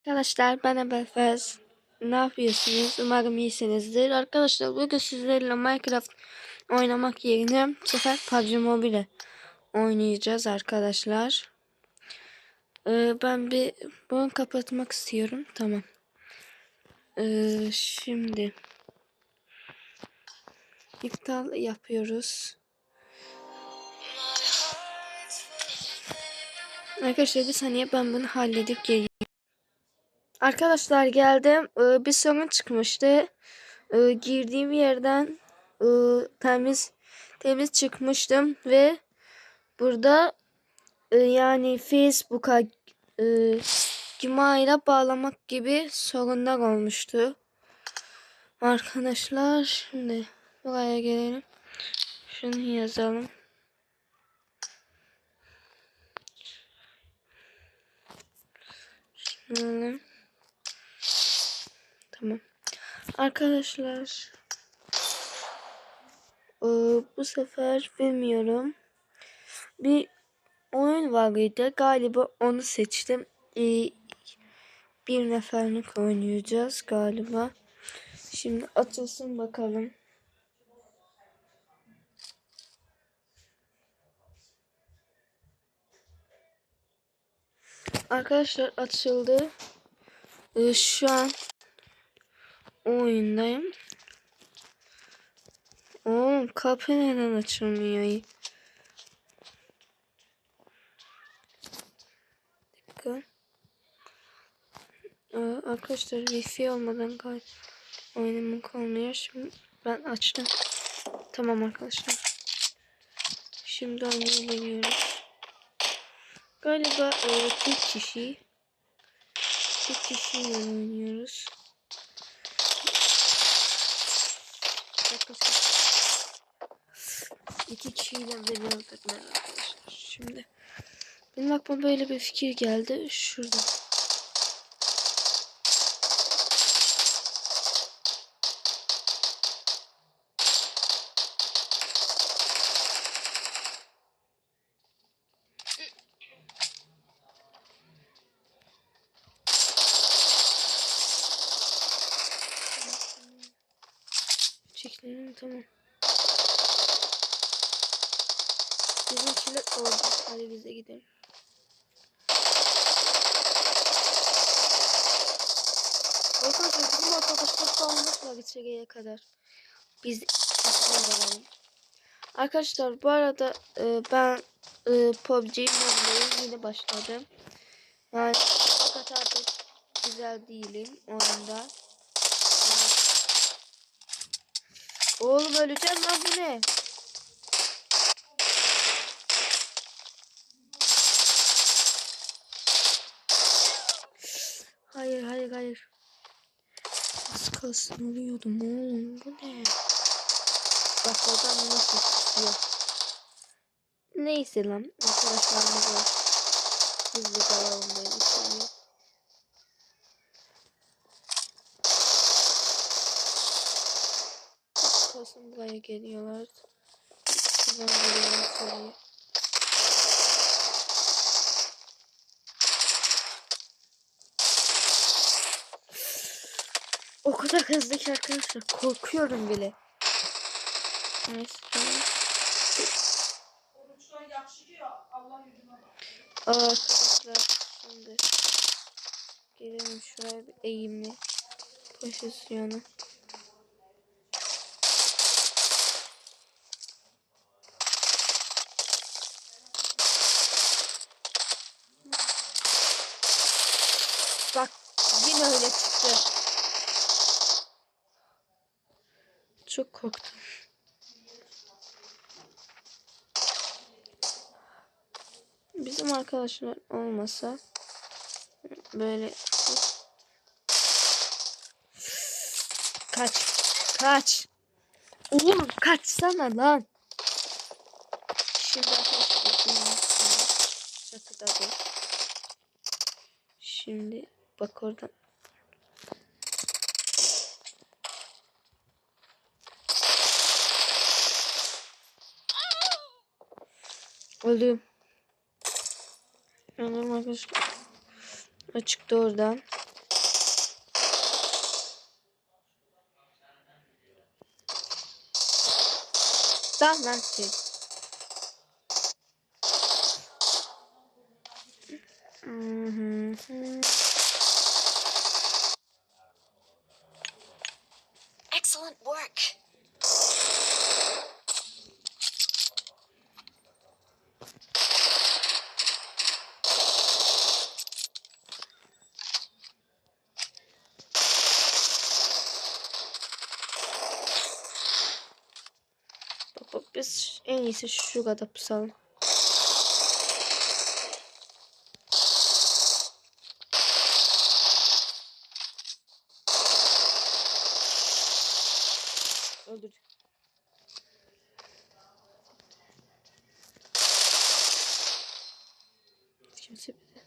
Arkadaşlar ben Ebefez. Ne yapıyorsunuz? Umarım iyisinizdir. Arkadaşlar bugün sizlerle Minecraft oynamak yerine bu sefer PUBG Mobile oynayacağız arkadaşlar. Ee, ben bir bunu kapatmak istiyorum. Tamam. Ee, şimdi iptal yapıyoruz. Arkadaşlar bir saniye ben bunu halledip geleyim. Arkadaşlar geldim. Ee, bir sorun çıkmıştı. Ee, girdiğim yerden e, temiz temiz çıkmıştım ve burada e, yani Facebook'a e, Gmail'a bağlamak gibi sorunlar olmuştu. Arkadaşlar şimdi buraya gelelim. Şunu yazalım. Şunu Tamam. Arkadaşlar ee, bu sefer bilmiyorum. Bir oyun vardı galiba onu seçtim. Ee, bir neferlik oynayacağız galiba. Şimdi açılsın bakalım. Arkadaşlar açıldı. Ee, şu an oyundayım. Oğlum kapı neden açılmıyor? Dakika. Aa, arkadaşlar wifi olmadan gayet oynamak olmuyor. Şimdi ben açtım. Tamam arkadaşlar. Şimdi oynaya geliyoruz. Galiba e, tek kişi tek kişiyle oynuyoruz. İki kişiyle öldürmen arkadaşlar. Şimdi benim aklıma böyle bir fikir geldi. Şurada. Çekilelim tamam. Bizimkiler oldu. Hadi bize gidelim. Arkadaşlar bizim arkadaşlar kalmışlar içeriye kadar. Biz. Arkadaşlar bu arada e, ben e, PUBG Mobile'ye yeni başladım. Yani kadar da güzel değilim oyunda. Oğlum öleceğim lan bu ne? Hayır hayır hayır. Az kalsın ölüyordum oğlum bu ne? Bak oradan nasıl tutuyor. Neyse lan arkadaşlarımız var. Biz de dalalım böyle içeriye. Az kalsın buraya geliyorlar. Ben geliyorum içeriye. O kadar hızlı ki arkadaşlar korkuyorum bile. Neyse arkadaşlar şimdi gelelim şuraya bir eğimli pozisyonu. Bak yine öyle çıktı. Çok korktum. Bizim arkadaşlar olmasa böyle kaç kaç. Oğlum kaçsana lan. Şimdi arkadaşlar şimdi bak oradan Öldüm. Anladım arkadaşlar. Açıktı oradan. Daha ben sildim. Excellent work. Bak biz en iyisi şu kadar pusalım. Öldür. Hiç Kimse bize.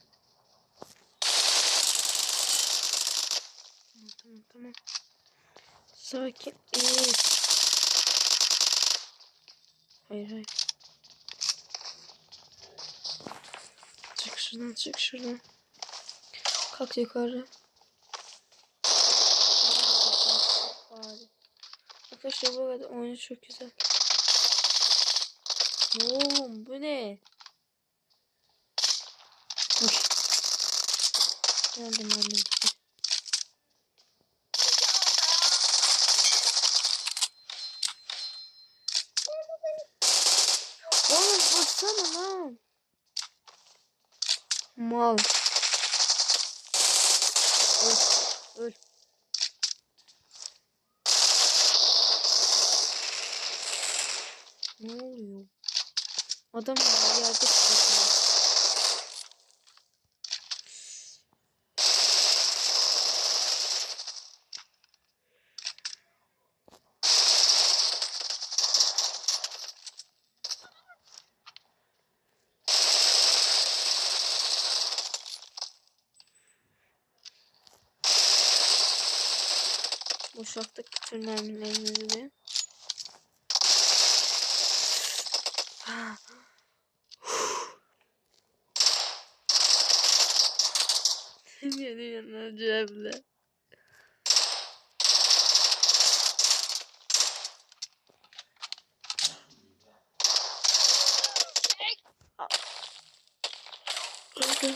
Tamam tamam tamam. Sakin. İyi. Hayır hayır. Çık şuradan çık şuradan. Kalk yukarı. Arkadaşlar bu arada oyunu çok güzel. Oğlum bu ne? Uy. Geldim. Oğlum vursana lan. Mal. Öl. Öl. Ne oluyor? Adam yerde tutuyor. Boşalttık bütün mermilerimizi de. Yeni yanacağımla. Öldü.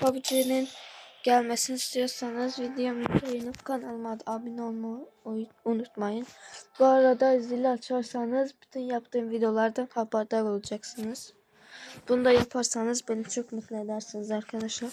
PUBG'nin gelmesini istiyorsanız videomu beğenip kanalıma abone olmayı unutmayın. Bu arada zili açarsanız bütün yaptığım videolardan haberdar olacaksınız. Bunu da yaparsanız beni çok mutlu edersiniz arkadaşlar.